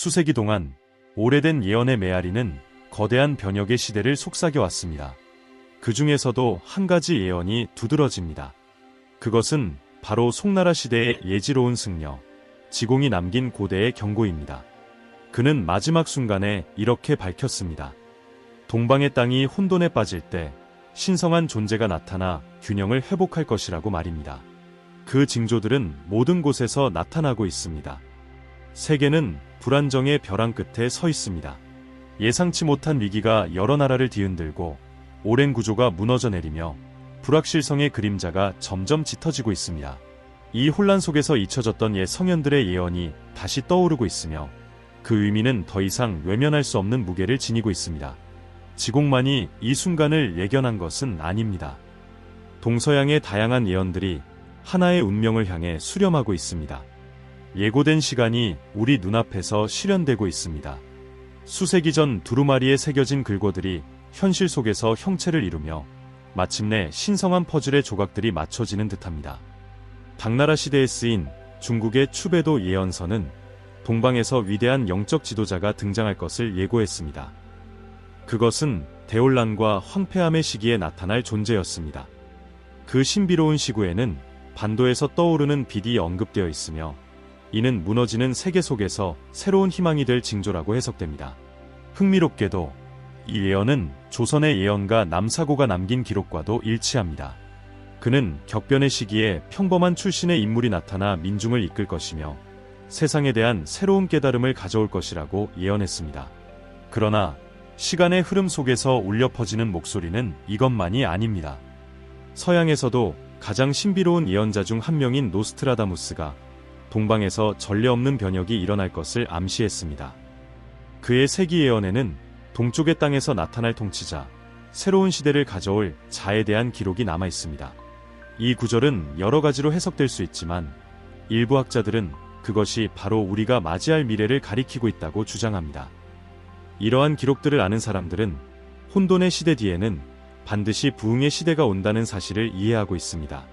수세기 동안 오래된 예언의 메아리는 거대한 변혁의 시대를 속삭여 왔습니다. 그 중에서도 한 가지 예언이 두드러집니다. 그것은 바로 송나라 시대의 예지로운 승려, 지공이 남긴 고대의 경고입니다. 그는 마지막 순간에 이렇게 밝혔습니다. 동방의 땅이 혼돈에 빠질 때 신성한 존재가 나타나 균형을 회복할 것이라고 말입니다. 그 징조들은 모든 곳에서 나타나고 있습니다. 세계는 불안정의 벼랑 끝에 서 있습니다. 예상치 못한 위기가 여러 나라를 뒤흔들고 오랜 구조가 무너져 내리며 불확실성의 그림자가 점점 짙어지고 있습니다. 이 혼란 속에서 잊혀졌던 옛 성현들의 예언이 다시 떠오르고 있으며 그 의미는 더 이상 외면할 수 없는 무게를 지니고 있습니다. 지공만이 이 순간을 예견한 것은 아닙니다. 동서양의 다양한 예언들이 하나의 운명을 향해 수렴하고 있습니다. 예고된 시간이 우리 눈앞에서 실현되고 있습니다. 수세기 전 두루마리에 새겨진 글고들이 현실 속에서 형체를 이루며 마침내 신성한 퍼즐의 조각들이 맞춰지는 듯합니다. 당나라 시대에 쓰인 중국의 추배도 예언서는 동방에서 위대한 영적 지도자가 등장할 것을 예고했습니다. 그것은 대혼란과 황폐함의 시기에 나타날 존재였습니다. 그 신비로운 시구에는 반도에서 떠오르는 빛이 언급되어 있으며 이는 무너지는 세계 속에서 새로운 희망이 될 징조라고 해석됩니다. 흥미롭게도 이 예언은 조선의 예언가 남사고가 남긴 기록과도 일치합니다. 그는 격변의 시기에 평범한 출신의 인물이 나타나 민중을 이끌 것이며 세상에 대한 새로운 깨달음을 가져올 것이라고 예언했습니다. 그러나 시간의 흐름 속에서 울려 퍼지는 목소리는 이것만이 아닙니다. 서양에서도 가장 신비로운 예언자 중 한 명인 노스트라다무스가 동방에서 전례 없는 변혁이 일어날 것을 암시했습니다. 그의 세기 예언에는 동쪽의 땅에서 나타날 통치자, 새로운 시대를 가져올 자에 대한 기록이 남아 있습니다. 이 구절은 여러 가지로 해석될 수 있지만 일부 학자들은 그것이 바로 우리가 맞이할 미래를 가리키고 있다고 주장합니다. 이러한 기록들을 아는 사람들은 혼돈의 시대 뒤에는 반드시 부흥의 시대가 온다는 사실을 이해하고 있습니다.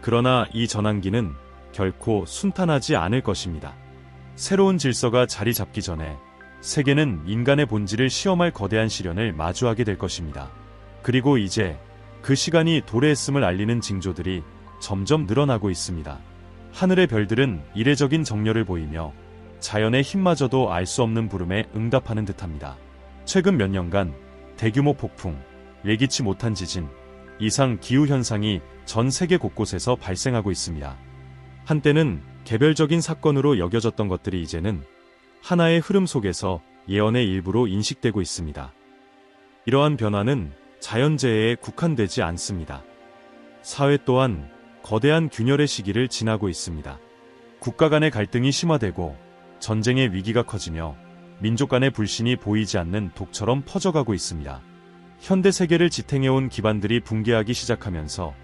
그러나 이 전환기는 결코 순탄하지 않을 것입니다. 새로운 질서가 자리 잡기 전에 세계는 인간의 본질을 시험할 거대한 시련을 마주하게 될 것입니다. 그리고 이제 그 시간이 도래했음을 알리는 징조들이 점점 늘어나고 있습니다. 하늘의 별들은 이례적인 정렬을 보이며 자연의 힘마저도 알 수 없는 부름에 응답하는 듯합니다. 최근 몇 년간 대규모 폭풍, 예기치 못한 지진, 이상 기후 현상이 전 세계 곳곳에서 발생하고 있습니다. 한때는 개별적인 사건으로 여겨졌던 것들이 이제는 하나의 흐름 속에서 예언의 일부로 인식되고 있습니다. 이러한 변화는 자연재해에 국한되지 않습니다. 사회 또한 거대한 균열의 시기를 지나고 있습니다. 국가 간의 갈등이 심화되고 전쟁의 위기가 커지며 민족 간의 불신이 보이지 않는 독처럼 퍼져가고 있습니다. 현대 세계를 지탱해온 기반들이 붕괴하기 시작하면서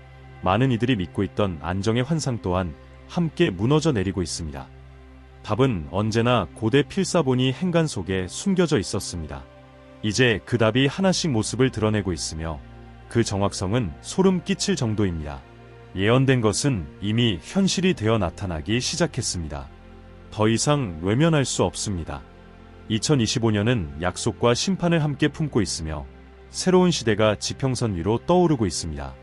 많은 이들이 믿고 있던 안정의 환상 또한 함께 무너져 내리고 있습니다. 답은 언제나 고대 필사본이 행간 속에 숨겨져 있었습니다. 이제 그 답이 하나씩 모습을 드러내고 있으며 그 정확성은 소름 끼칠 정도입니다. 예언된 것은 이미 현실이 되어 나타나기 시작했습니다. 더 이상 외면할 수 없습니다. 2025년은 약속과 심판을 함께 품고 있으며 새로운 시대가 지평선 위로 떠오르고 있습니다.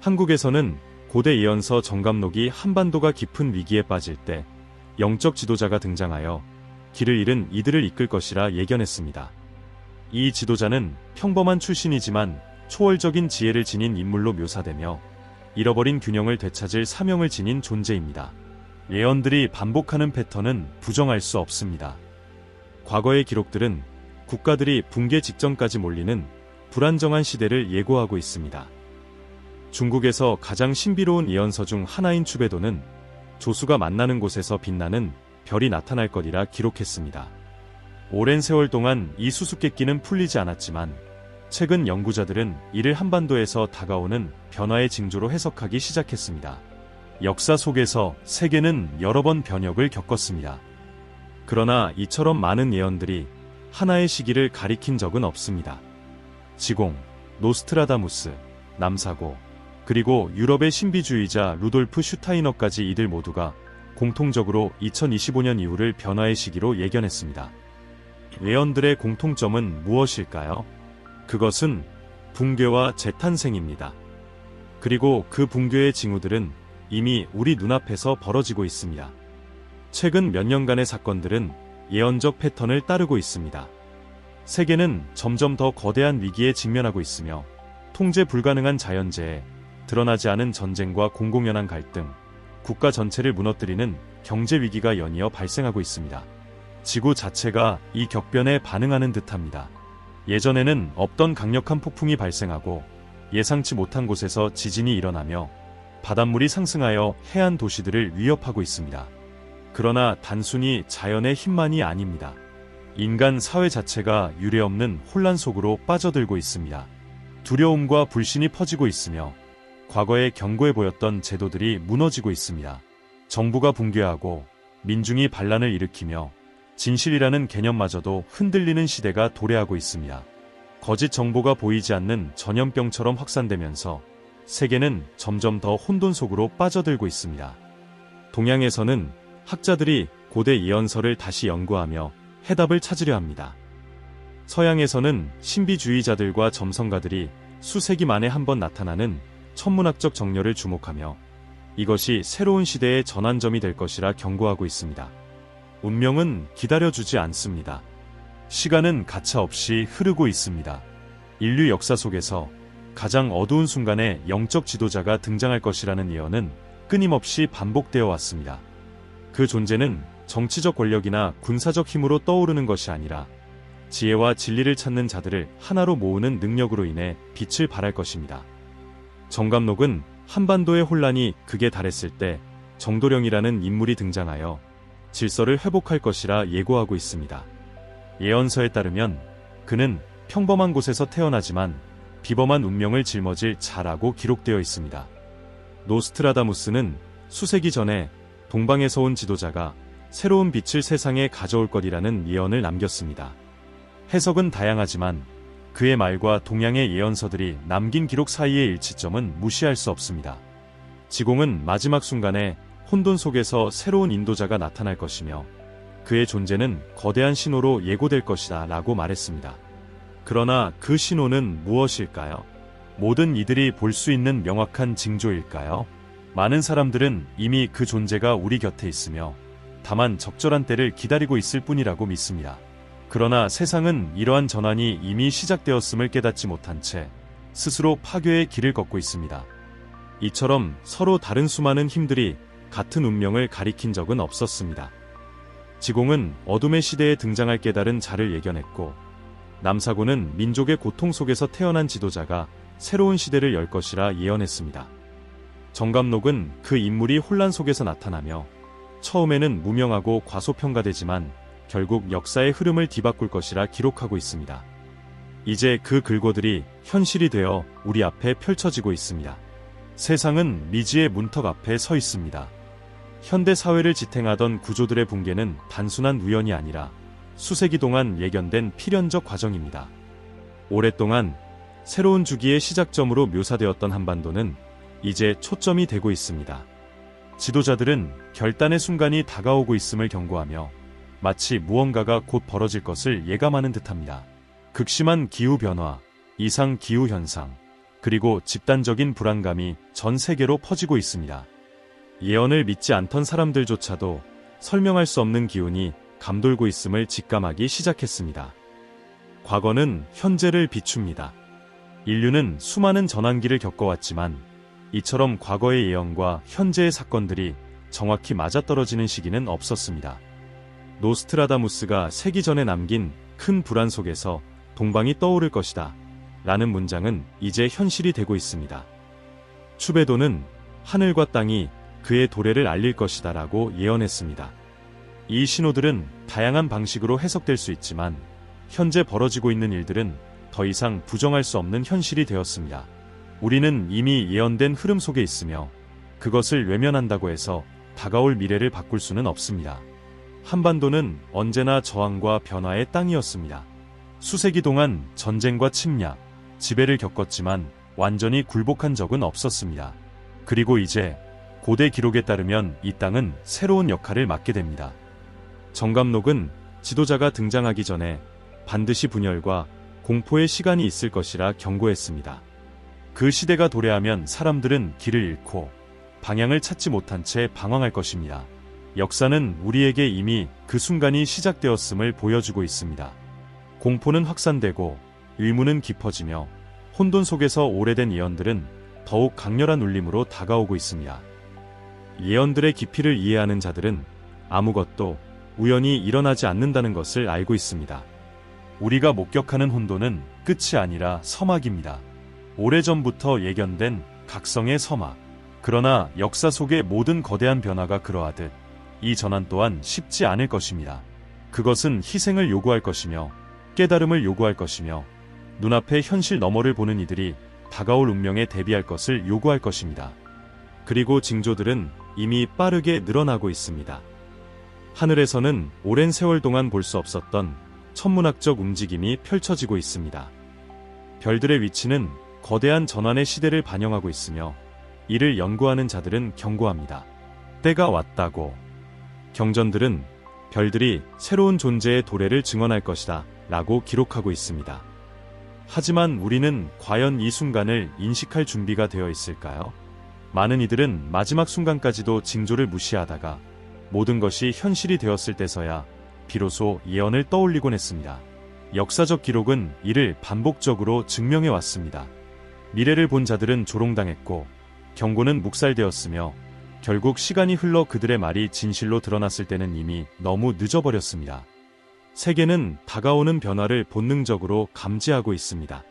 한국에서는 고대 예언서 정감록이 한반도가 깊은 위기에 빠질 때 영적 지도자가 등장하여 길을 잃은 이들을 이끌 것이라 예견했습니다. 이 지도자는 평범한 출신이지만 초월적인 지혜를 지닌 인물로 묘사되며 잃어버린 균형을 되찾을 사명을 지닌 존재입니다. 예언들이 반복하는 패턴은 부정할 수 없습니다. 과거의 기록들은 국가들이 붕괴 직전까지 몰리는 불안정한 시대를 예고하고 있습니다. 중국에서 가장 신비로운 예언서 중 하나인 추배도는 조수가 만나는 곳에서 빛나는 별이 나타날 것이라 기록했습니다. 오랜 세월 동안 이 수수께끼는 풀리지 않았지만 최근 연구자들은 이를 한반도에서 다가오는 변화의 징조로 해석하기 시작했습니다. 역사 속에서 세계는 여러 번 변혁을 겪었습니다. 그러나 이처럼 많은 예언들이 하나의 시기를 가리킨 적은 없습니다. 지공, 노스트라다무스, 남사고, 그리고 유럽의 신비주의자 루돌프 슈타이너까지 이들 모두가 공통적으로 2025년 이후를 변화의 시기로 예견했습니다. 예언들의 공통점은 무엇일까요? 그것은 붕괴와 재탄생입니다. 그리고 그 붕괴의 징후들은 이미 우리 눈앞에서 벌어지고 있습니다. 최근 몇 년간의 사건들은 예언적 패턴을 따르고 있습니다. 세계는 점점 더 거대한 위기에 직면하고 있으며 통제 불가능한 자연재해, 드러나지 않은 전쟁과 공공연한 갈등, 국가 전체를 무너뜨리는 경제 위기가 연이어 발생하고 있습니다. 지구 자체가 이 격변에 반응하는 듯합니다. 예전에는 없던 강력한 폭풍이 발생하고 예상치 못한 곳에서 지진이 일어나며 바닷물이 상승하여 해안 도시들을 위협하고 있습니다. 그러나 단순히 자연의 힘만이 아닙니다. 인간 사회 자체가 유례없는 혼란 속으로 빠져들고 있습니다. 두려움과 불신이 퍼지고 있으며 과거에 견고해 보였던 제도들이 무너지고 있습니다. 정부가 붕괴하고 민중이 반란을 일으키며 진실이라는 개념마저도 흔들리는 시대가 도래하고 있습니다. 거짓 정보가 보이지 않는 전염병처럼 확산되면서 세계는 점점 더 혼돈 속으로 빠져들고 있습니다. 동양에서는 학자들이 고대 예언서를 다시 연구하며 해답을 찾으려 합니다. 서양에서는 신비주의자들과 점성가들이 수세기 만에 한 번 나타나는 천문학적 정렬을 주목하며 이것이 새로운 시대의 전환점이 될 것이라 경고하고 있습니다. 운명은 기다려주지 않습니다. 시간은 가차없이 흐르고 있습니다. 인류 역사 속에서 가장 어두운 순간에 영적 지도자가 등장할 것이라는 예언은 끊임없이 반복되어 왔습니다. 그 존재는 정치적 권력이나 군사적 힘으로 떠오르는 것이 아니라 지혜와 진리를 찾는 자들을 하나로 모으는 능력으로 인해 빛을 발할 것입니다. 정감록은 한반도의 혼란이 극에 달했을 때 정도령이라는 인물이 등장하여 질서를 회복할 것이라 예고하고 있습니다. 예언서에 따르면 그는 평범한 곳에서 태어나지만 비범한 운명을 짊어질 자라고 기록되어 있습니다. 노스트라다무스는 수세기 전에 동방에서 온 지도자가 새로운 빛을 세상에 가져올 것이라는 예언을 남겼습니다. 해석은 다양하지만 그의 말과 동양의 예언서들이 남긴 기록 사이의 일치점은 무시할 수 없습니다. 지공은 마지막 순간에 혼돈 속에서 새로운 인도자가 나타날 것이며 그의 존재는 거대한 신호로 예고될 것이다 라고 말했습니다. 그러나 그 신호는 무엇일까요? 모든 이들이 볼 수 있는 명확한 징조일까요? 많은 사람들은 이미 그 존재가 우리 곁에 있으며 다만 적절한 때를 기다리고 있을 뿐이라고 믿습니다. 그러나 세상은 이러한 전환이 이미 시작되었음을 깨닫지 못한 채 스스로 파괴의 길을 걷고 있습니다. 이처럼 서로 다른 수많은 힘들이 같은 운명을 가리킨 적은 없었습니다. 지공은 어둠의 시대에 등장할 깨달은 자를 예견했고 남사고는 민족의 고통 속에서 태어난 지도자가 새로운 시대를 열 것이라 예언했습니다. 정감록은 그 인물이 혼란 속에서 나타나며 처음에는 무명하고 과소평가되지만 결국 역사의 흐름을 뒤바꿀 것이라 기록하고 있습니다. 이제 그 글고들이 현실이 되어 우리 앞에 펼쳐지고 있습니다. 세상은 미지의 문턱 앞에 서 있습니다. 현대 사회를 지탱하던 구조들의 붕괴는 단순한 우연이 아니라 수세기 동안 예견된 필연적 과정입니다. 오랫동안 새로운 주기의 시작점으로 묘사되었던 한반도는 이제 초점이 되고 있습니다. 지도자들은 결단의 순간이 다가오고 있음을 경고하며 마치 무언가가 곧 벌어질 것을 예감하는 듯합니다. 극심한 기후변화, 이상 기후현상, 그리고 집단적인 불안감이 전 세계로 퍼지고 있습니다. 예언을 믿지 않던 사람들조차도 설명할 수 없는 기운이 감돌고 있음을 직감하기 시작했습니다. 과거는 현재를 비춥니다. 인류는 수많은 전환기를 겪어왔지만 이처럼 과거의 예언과 현재의 사건들이 정확히 맞아떨어지는 시기는 없었습니다. 노스트라다무스가 세기 전에 남긴 큰 불안 속에서 동방이 떠오를 것이다. 라는 문장은 이제 현실이 되고 있습니다. 추베도는 하늘과 땅이 그의 도래를 알릴 것이다 라고 예언했습니다. 이 신호들은 다양한 방식으로 해석될 수 있지만 현재 벌어지고 있는 일들은 더 이상 부정할 수 없는 현실이 되었습니다. 우리는 이미 예언된 흐름 속에 있으며 그것을 외면한다고 해서 다가올 미래를 바꿀 수는 없습니다. 한반도는 언제나 저항과 변화의 땅이었습니다. 수세기 동안 전쟁과 침략, 지배를 겪었지만 완전히 굴복한 적은 없었습니다. 그리고 이제 고대 기록에 따르면 이 땅은 새로운 역할을 맡게 됩니다. 정감록은 지도자가 등장하기 전에 반드시 분열과 공포의 시간이 있을 것이라 경고했습니다. 그 시대가 도래하면 사람들은 길을 잃고 방향을 찾지 못한 채 방황할 것입니다. 역사는 우리에게 이미 그 순간이 시작되었음을 보여주고 있습니다. 공포는 확산되고 의문은 깊어지며 혼돈 속에서 오래된 예언들은 더욱 강렬한 울림으로 다가오고 있습니다. 예언들의 깊이를 이해하는 자들은 아무것도 우연히 일어나지 않는다는 것을 알고 있습니다. 우리가 목격하는 혼돈은 끝이 아니라 서막입니다. 오래전부터 예견된 각성의 서막. 그러나 역사 속의 모든 거대한 변화가 그러하듯 이 전환 또한 쉽지 않을 것입니다. 그것은 희생을 요구할 것이며 깨달음을 요구할 것이며 눈앞의 현실 너머를 보는 이들이 다가올 운명에 대비할 것을 요구할 것입니다. 그리고 징조들은 이미 빠르게 늘어나고 있습니다. 하늘에서는 오랜 세월 동안 볼 수 없었던 천문학적 움직임이 펼쳐지고 있습니다. 별들의 위치는 거대한 전환의 시대를 반영하고 있으며 이를 연구하는 자들은 경고합니다. 때가 왔다고. 경전들은 별들이 새로운 존재의 도래를 증언할 것이다 라고 기록하고 있습니다. 하지만 우리는 과연 이 순간을 인식할 준비가 되어 있을까요? 많은 이들은 마지막 순간까지도 징조를 무시하다가 모든 것이 현실이 되었을 때서야 비로소 예언을 떠올리곤 했습니다. 역사적 기록은 이를 반복적으로 증명해 왔습니다. 미래를 본 자들은 조롱당했고 경고는 묵살되었으며 결국 시간이 흘러 그들의 말이 진실로 드러났을 때는 이미 너무 늦어버렸습니다. 세계는 다가오는 변화를 본능적으로 감지하고 있습니다.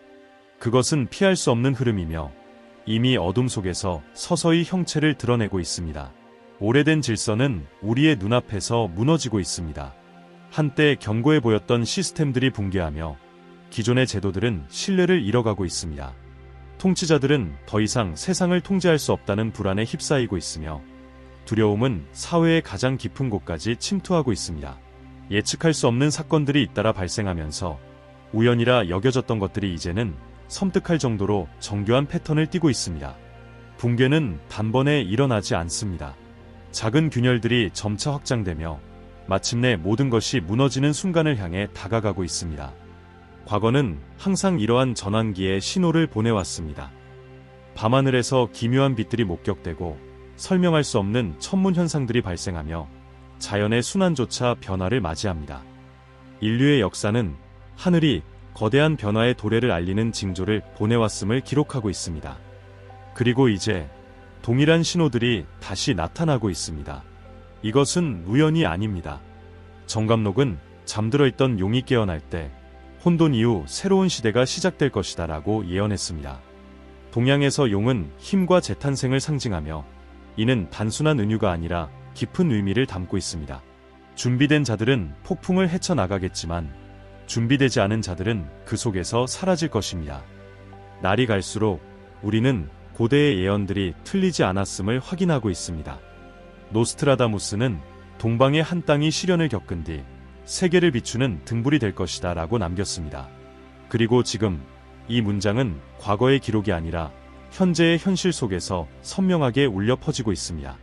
그것은 피할 수 없는 흐름이며 이미 어둠 속에서 서서히 형체를 드러내고 있습니다. 오래된 질서는 우리의 눈앞에서 무너지고 있습니다. 한때 견고해 보였던 시스템들이 붕괴하며 기존의 제도들은 신뢰를 잃어가고 있습니다. 통치자들은 더 이상 세상을 통제할 수 없다는 불안에 휩싸이고 있으며 두려움은 사회의 가장 깊은 곳까지 침투하고 있습니다. 예측할 수 없는 사건들이 잇따라 발생하면서 우연이라 여겨졌던 것들이 이제는 섬뜩할 정도로 정교한 패턴을 띠고 있습니다. 붕괴는 단번에 일어나지 않습니다. 작은 균열들이 점차 확장되며 마침내 모든 것이 무너지는 순간을 향해 다가가고 있습니다. 과거는 항상 이러한 전환기에 신호를 보내왔습니다. 밤하늘에서 기묘한 빛들이 목격되고 설명할 수 없는 천문 현상들이 발생하며 자연의 순환조차 변화를 맞이합니다. 인류의 역사는 하늘이 거대한 변화의 도래를 알리는 징조를 보내왔음을 기록하고 있습니다. 그리고 이제 동일한 신호들이 다시 나타나고 있습니다. 이것은 우연이 아닙니다. 정감록은 잠들어 있던 용이 깨어날 때 혼돈 이후 새로운 시대가 시작될 것이다 라고 예언했습니다. 동양에서 용은 힘과 재탄생을 상징하며 이는 단순한 은유가 아니라 깊은 의미를 담고 있습니다. 준비된 자들은 폭풍을 헤쳐나가겠지만 준비되지 않은 자들은 그 속에서 사라질 것입니다. 날이 갈수록 우리는 고대의 예언들이 틀리지 않았음을 확인하고 있습니다. 노스트라다무스는 동방의 한 땅이 시련을 겪은 뒤 세계를 비추는 등불이 될 것이다 라고 남겼습니다. 그리고 지금 이 문장은 과거의 기록이 아니라 현재의 현실 속에서 선명하게 울려 퍼지고 있습니다.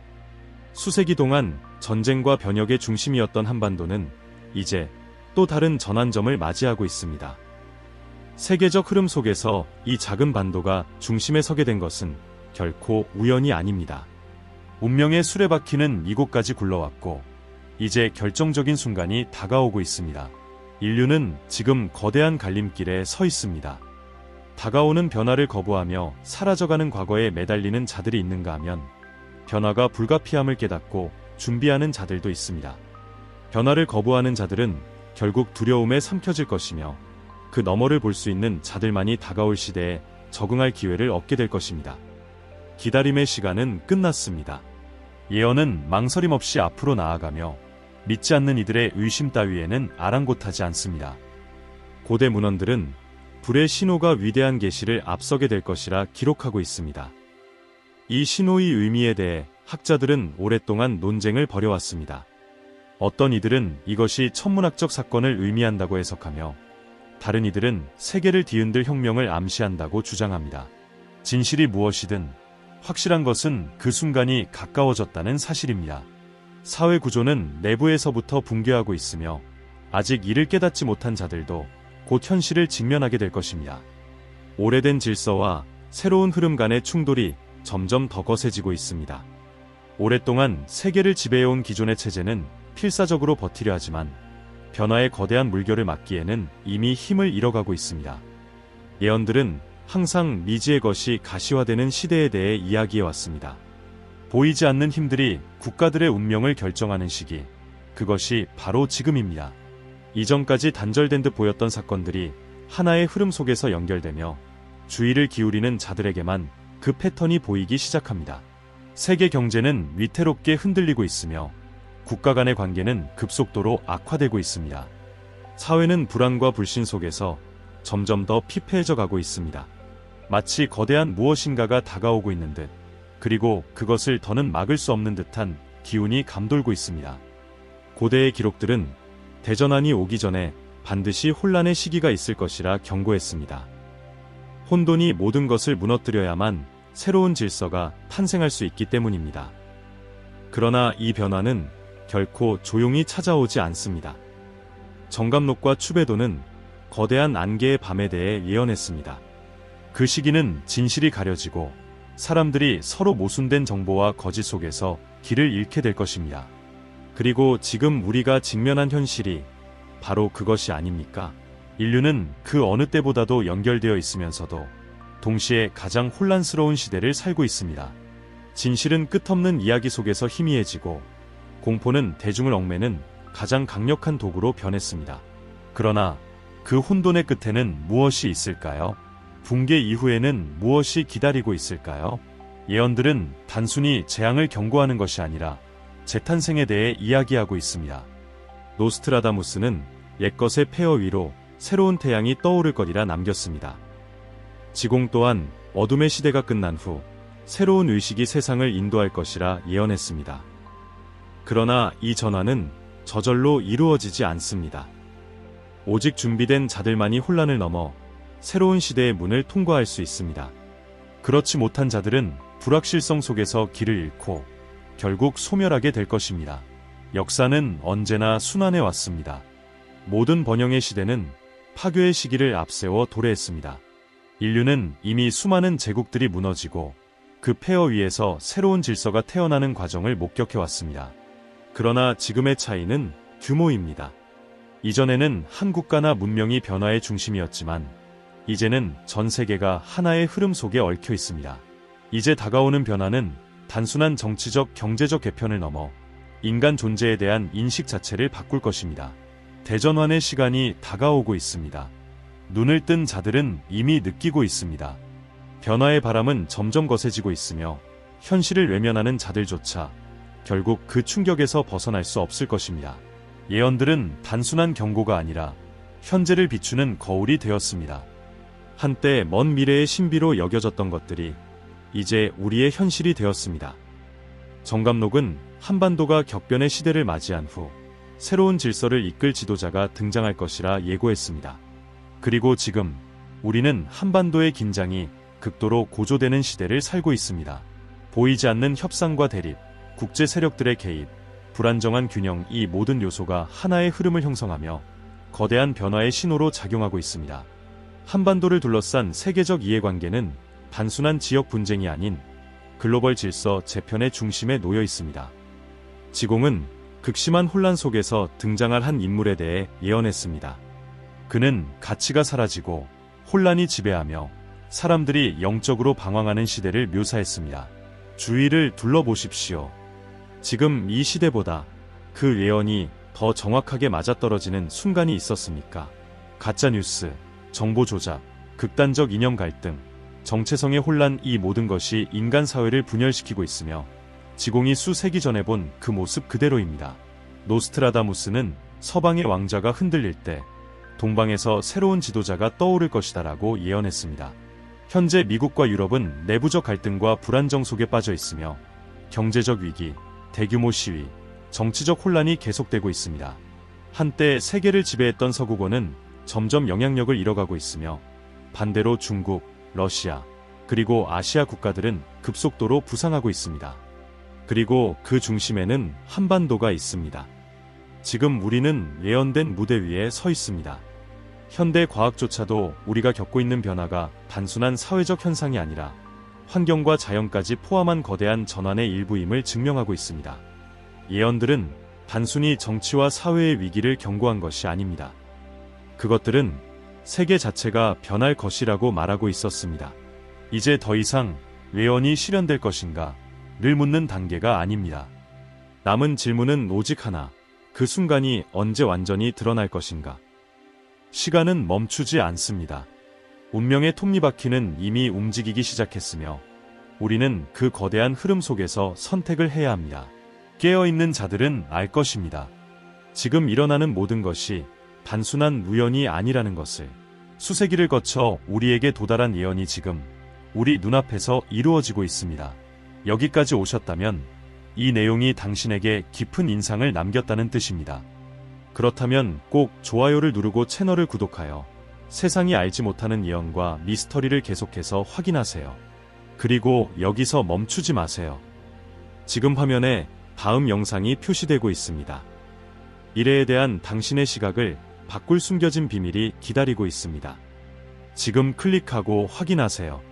수세기 동안 전쟁과 변혁의 중심이었던 한반도는 이제 또 다른 전환점을 맞이하고 있습니다. 세계적 흐름 속에서 이 작은 반도가 중심에 서게 된 것은 결코 우연이 아닙니다. 운명의 수레바퀴는 이곳까지 굴러왔고 이제 결정적인 순간이 다가오고 있습니다. 인류는 지금 거대한 갈림길에 서 있습니다. 다가오는 변화를 거부하며 사라져가는 과거에 매달리는 자들이 있는가 하면 변화가 불가피함을 깨닫고 준비하는 자들도 있습니다. 변화를 거부하는 자들은 결국 두려움에 삼켜질 것이며 그 너머를 볼 수 있는 자들만이 다가올 시대에 적응할 기회를 얻게 될 것입니다. 기다림의 시간은 끝났습니다. 예언은 망설임 없이 앞으로 나아가며 믿지 않는 이들의 의심 따위에는 아랑곳하지 않습니다. 고대 문헌들은 불의 신호가 위대한 계시를 앞서게 될 것이라 기록하고 있습니다. 이 신호의 의미에 대해 학자들은 오랫동안 논쟁을 벌여왔습니다. 어떤 이들은 이것이 천문학적 사건을 의미한다고 해석하며 다른 이들은 세계를 뒤흔들 혁명을 암시한다고 주장합니다. 진실이 무엇이든 확실한 것은 그 순간이 가까워졌다는 사실입니다. 사회 구조는 내부에서부터 붕괴하고 있으며 아직 이를 깨닫지 못한 자들도 곧 현실을 직면하게 될 것입니다. 오래된 질서와 새로운 흐름 간의 충돌이 점점 더 거세지고 있습니다. 오랫동안 세계를 지배해온 기존의 체제는 필사적으로 버티려 하지만 변화의 거대한 물결을 막기에는 이미 힘을 잃어가고 있습니다. 예언들은 항상 미지의 것이 가시화되는 시대에 대해 이야기해 왔습니다. 보이지 않는 힘들이 국가들의 운명을 결정하는 시기, 그것이 바로 지금입니다. 이전까지 단절된 듯 보였던 사건들이 하나의 흐름 속에서 연결되며 주의를 기울이는 자들에게만 그 패턴이 보이기 시작합니다. 세계 경제는 위태롭게 흔들리고 있으며 국가 간의 관계는 급속도로 악화되고 있습니다. 사회는 불안과 불신 속에서 점점 더 피폐해져 가고 있습니다. 마치 거대한 무엇인가가 다가오고 있는 듯, 그리고 그것을 더는 막을 수 없는 듯한 기운이 감돌고 있습니다. 고대의 기록들은 대전환이 오기 전에 반드시 혼란의 시기가 있을 것이라 경고했습니다. 혼돈이 모든 것을 무너뜨려야만 새로운 질서가 탄생할 수 있기 때문입니다. 그러나 이 변화는 결코 조용히 찾아오지 않습니다. 정감록과 추배도는 거대한 안개의 밤에 대해 예언했습니다. 그 시기는 진실이 가려지고 사람들이 서로 모순된 정보와 거짓 속에서 길을 잃게 될 것입니다. 그리고 지금 우리가 직면한 현실이 바로 그것이 아닙니까? 인류는 그 어느 때보다도 연결되어 있으면서도 동시에 가장 혼란스러운 시대를 살고 있습니다. 진실은 끝없는 이야기 속에서 희미해지고 공포는 대중을 얽매는 가장 강력한 도구로 변했습니다. 그러나 그 혼돈의 끝에는 무엇이 있을까요? 붕괴 이후에는 무엇이 기다리고 있을까요? 예언들은 단순히 재앙을 경고하는 것이 아니라 재탄생에 대해 이야기하고 있습니다. 노스트라다무스는 옛것의 폐허 위로 새로운 태양이 떠오를 것이라 남겼습니다. 지공 또한 어둠의 시대가 끝난 후 새로운 의식이 세상을 인도할 것이라 예언했습니다. 그러나 이 전환은 저절로 이루어지지 않습니다. 오직 준비된 자들만이 혼란을 넘어 새로운 시대의 문을 통과할 수 있습니다. 그렇지 못한 자들은 불확실성 속에서 길을 잃고 결국 소멸하게 될 것입니다. 역사는 언제나 순환해 왔습니다. 모든 번영의 시대는 파괴의 시기를 앞세워 도래했습니다. 인류는 이미 수많은 제국들이 무너지고 그 폐허 위에서 새로운 질서가 태어나는 과정을 목격해 왔습니다. 그러나 지금의 차이는 규모입니다. 이전에는 한 국가나 문명이 변화의 중심이었지만 이제는 전 세계가 하나의 흐름 속에 얽혀 있습니다. 이제 다가오는 변화는 단순한 정치적 경제적 개편을 넘어 인간 존재에 대한 인식 자체를 바꿀 것입니다. 대전환의 시간이 다가오고 있습니다. 눈을 뜬 자들은 이미 느끼고 있습니다. 변화의 바람은 점점 거세지고 있으며 현실을 외면하는 자들조차 결국 그 충격에서 벗어날 수 없을 것입니다. 예언들은 단순한 경고가 아니라 현재를 비추는 거울이 되었습니다. 한때 먼 미래의 신비로 여겨졌던 것들이 이제 우리의 현실이 되었습니다. 정감록은 한반도가 격변의 시대를 맞이한 후 새로운 질서를 이끌 지도자가 등장할 것이라 예고했습니다. 그리고 지금 우리는 한반도의 긴장이 극도로 고조되는 시대를 살고 있습니다. 보이지 않는 협상과 대립, 국제 세력들의 개입, 불안정한 균형 이 모든 요소가 하나의 흐름을 형성하며 거대한 변화의 신호로 작용하고 있습니다. 한반도를 둘러싼 세계적 이해관계는 단순한 지역 분쟁이 아닌 글로벌 질서 재편의 중심에 놓여 있습니다. 지공은 극심한 혼란 속에서 등장할 한 인물에 대해 예언했습니다. 그는 가치가 사라지고 혼란이 지배하며 사람들이 영적으로 방황하는 시대를 묘사했습니다. 주위를 둘러보십시오. 지금 이 시대보다 그 예언이 더 정확하게 맞아떨어지는 순간이 있었습니까? 가짜뉴스, 정보 조작, 극단적 이념 갈등, 정체성의 혼란 이 모든 것이 인간 사회를 분열시키고 있으며 지공이 수세기 전에 본 그 모습 그대로입니다. 노스트라다무스는 서방의 왕자가 흔들릴 때 동방에서 새로운 지도자가 떠오를 것이다라고 예언했습니다. 현재 미국과 유럽은 내부적 갈등과 불안정 속에 빠져 있으며 경제적 위기, 대규모 시위, 정치적 혼란이 계속되고 있습니다. 한때 세계를 지배했던 서구권은 점점 영향력을 잃어가고 있으며 반대로 중국, 러시아, 그리고 아시아 국가들은 급속도로 부상하고 있습니다. 그리고 그 중심에는 한반도가 있습니다. 지금 우리는 예언된 무대 위에 서 있습니다. 현대 과학조차도 우리가 겪고 있는 변화가 단순한 사회적 현상이 아니라 환경과 자연까지 포함한 거대한 전환의 일부임을 증명하고 있습니다. 예언들은 단순히 정치와 사회의 위기를 경고한 것이 아닙니다. 그것들은 세계 자체가 변할 것이라고 말하고 있었습니다. 이제 더 이상 예언이 실현될 것인가? 를 묻는 단계가 아닙니다. 남은 질문은 오직 하나. 그 순간이 언제 완전히 드러날 것인가? 시간은 멈추지 않습니다. 운명의 톱니바퀴는 이미 움직이기 시작했으며 우리는 그 거대한 흐름 속에서 선택을 해야 합니다. 깨어있는 자들은 알 것입니다. 지금 일어나는 모든 것이 단순한 우연이 아니라는 것을 수세기를 거쳐 우리에게 도달한 예언이 지금 우리 눈앞에서 이루어지고 있습니다. 여기까지 오셨다면 이 내용이 당신에게 깊은 인상을 남겼다는 뜻입니다. 그렇다면 꼭 좋아요를 누르고 채널을 구독하여 세상이 알지 못하는 예언과 미스터리를 계속해서 확인하세요. 그리고 여기서 멈추지 마세요. 지금 화면에 다음 영상이 표시되고 있습니다. 미래에 대한 당신의 시각을 바꿀 숨겨진 비밀이 기다리고 있습니다. 지금 클릭하고 확인하세요.